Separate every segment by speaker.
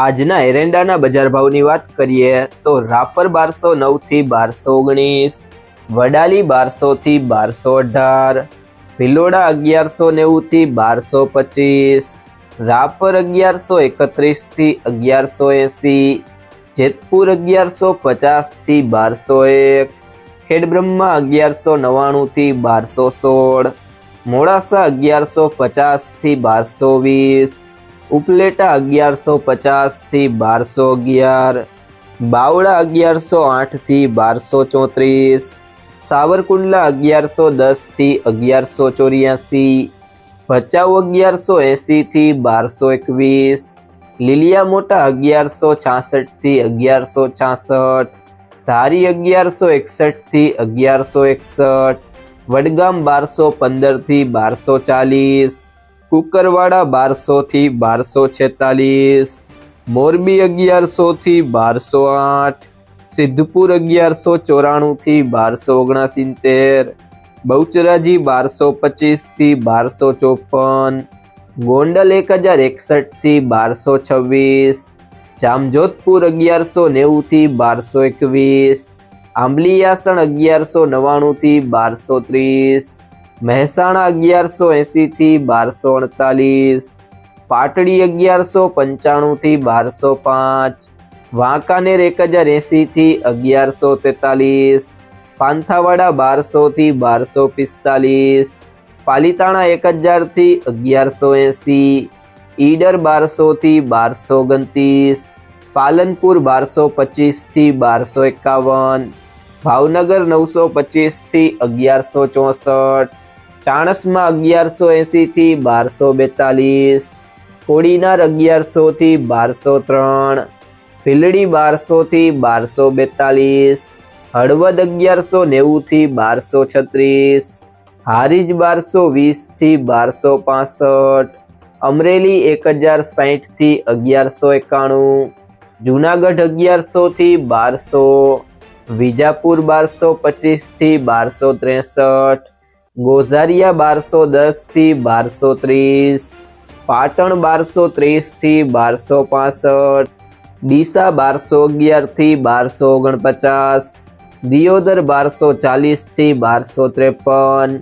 Speaker 1: આજના એરંડાના બજાર ભાવની વાત કરીએ તો રાપર બારસો નવથી બારસો ઓગણીસ, વડાલી બારસોથી બારસો અઢાર, ભિલોડા અગિયારસો નેવુંથી બારસો પચીસ, રાપર અગિયારસો એકત્રીસથી અગિયારસો એંસી, જેતપુર અગિયારસો પચાસથી બારસો એક, ખેડબ્રહ્મા અગિયારસો નવ્વાણુંથી બારસો સોળ, મોડાસા અગિયારસો પચાસથી બારસો વીસ ઉપલેટા અગિયારસો પચાસથી બારસો અગિયાર, બાવળા અગિયારસો આઠથી બારસો ચોત્રીસ, સાવરકુંડલા અગિયારસો દસથી અગિયારસો ચોર્યાસી, ભચાઉ અગિયારસો એંસીથી બારસો એકવીસ લીલિયા મોટા અગિયારસો છાસઠથી અગિયારસો છાસઠ, ધારી અગિયારસો એકસઠથી અગિયારસો એકસઠ, વડગામ બારસો પંદરથી બારસો ચાલીસ કુકરવાડા બારસોથી બારસો છેતાલીસ, મોરબી અગિયારસોથી બારસો આઠ, સિદ્ધપુર અગિયારસો ચોરાણુંથી બારસો ઓગણસિત્તેર, બહુચરાજી બારસો પચીસથી બારસો ચોપન, ગોંડલ એક હજાર એકસઠથી બારસો છવ્વીસ, જામજોધપુર અગિયારસો નેવુંથી બારસો એકવીસ આંબલીયાસણ અગિયારસો નવ્વાણુંથી બારસો ત્રીસ મહેસાણા અગિયારસો એંસીથી બારસો અડતાલીસ, પાટડી અગિયારસો પંચાણુંથી બારસો પાંચ, વાંકાનેર એક હજાર એંસીથી અગિયારસો તેતાલીસ, પાંથાવાડા બારસોથી બારસો પિસ્તાલીસ, પાલીતાણા એક હજારથી અગિયારસો એંસી ઈડર બારસોથી બારસો ઓગણત્રીસ, પાલનપુર બારસો પચીસથી બારસો એકાવન, ભાવનગર નવસો પચીસથી અગિયારસો ચોસઠ ચાણસમાં અગિયારસો એંસીથી બારસો બેતાલીસ કોડીનાર અગિયારસોથી બારસો ત્રણ, ભીલડી બારસોથી બારસો બેતાલીસ, હળવદ અગિયારસો નેવુંથી બારસો છત્રીસ, હારીજ બારસો વીસથી બારસો પાસઠ, અમરેલી એક હજાર સાહીઠથી અગિયારસો એકાણું, જુનાગઢ અગિયારસોથી બારસો, વિજાપુર બારસો પચીસથી બારસો ત્રેસઠ ગોઝારિયા બારસો દસથી બારસો ત્રીસ, પાટણ બારસો ત્રીસથી બારસો પાસઠ, ડીસા બારસો અગિયારથી બારસો ઓગણપચાસ, દિયોદર બારસો ચાલીસથી બારસો ત્રેપન,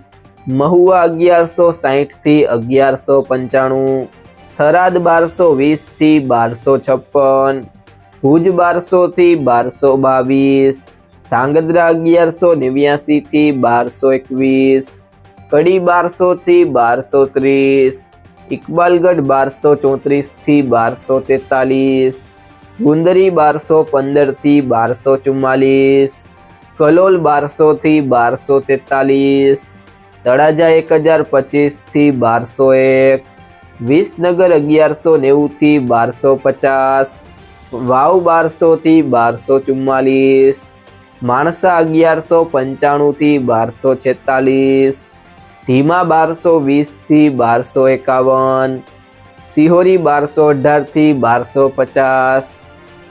Speaker 1: મહુવા અગિયારસો સાહીઠથી અગિયારસો પંચાણું, થરાદ બારસો વીસથી બારસો છપ્પન, ભુજ બારસોથી બારસો બાવીસ ધાંગધ્રા અગિયારસો નેવ્યાસીથી બારસો એકવીસ, કડી બારસોથી બારસો ત્રીસ, ઇકબાલગઢ બારસો ચોત્રીસથી બારસો તેતાલીસ, ગુંદરી બારસો પંદરથી બારસો ચુમ્માલીસ, કલોલ બારસોથી બારસો તેતાલીસ, તળાજા એક હજાર પચીસથી બારસો એક, વિસનગર અગિયારસો નેવુંથી બારસો પચાસ, વાવ બારસોથી બારસો ચુમ્માલીસ માણસા અગિયારસો પંચાણુંથી બારસો છેતાલીસ, ધીમા બારસો વીસથી બારસો એકાવન, સિહોરી બારસો અઢારથી બારસો પચાસ,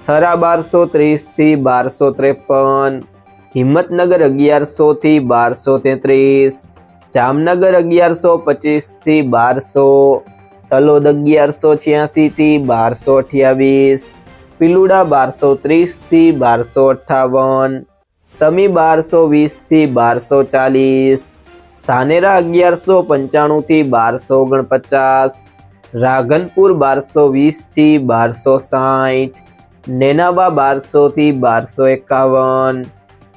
Speaker 1: થરા બારસો ત્રીસથી બારસો ત્રેપન, હિંમતનગર અગિયારસોથી બારસો તેત્રીસ, જામનગર અગિયારસો પચીસથી બારસો, તલોદ અગિયારસો છ્યાસીથી બારસો અઠ્યાવીસ, પિલુડા બારસો ત્રીસથી બારસો અઠ્ઠાવન સમી બારસો વીસથી બારસો ચાલીસ. ધાનેરા અગિયારસો પંચાણુંથી બારસો ઓગણપચાસ. રાઘનપુર બારસો વીસથી બારસો સાઠ. નેનાબા બારસોથી બારસો એકાવન.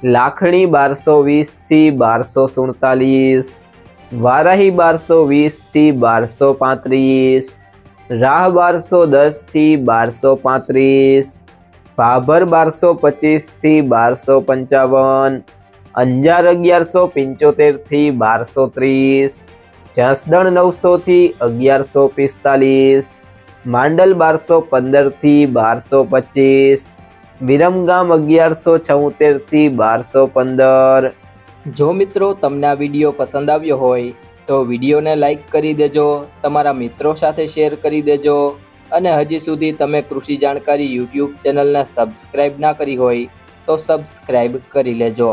Speaker 1: લાખણી બારસો વીસથી બારસો સુડતાલીસ. વારાહી બારસો વીસથી બારસો પાંત્રીસ. રાહ બારસો દસથી બારસો પાંત્રીસ. ભાભર બારસો પચીસથી બારસો પંચાવન, અંજાર અગિયારસો પંચોતેરથી બારસો ત્રીસ જસદણ નવસોથી અગિયારસો પિસ્તાલીસ, માંડલ બારસો પંદરથી બારસો પચીસ વિરમગામ અગિયારસો છોતેરથી બારસો પંદર.
Speaker 2: જો મિત્રો તમને આ વીડિયો પસંદ આવ્યો હોય તો વિડીયોને લાઈક કરી દેજો, તમારા મિત્રો સાથે શેર કરી દેજો. અને હજી સુધી તમે કૃષિ જાણકારી યુટ્યુબ ચેનલને સબસ્ક્રાઈબ ના કરી હોય તો સબસ્ક્રાઈબ કરી લેજો.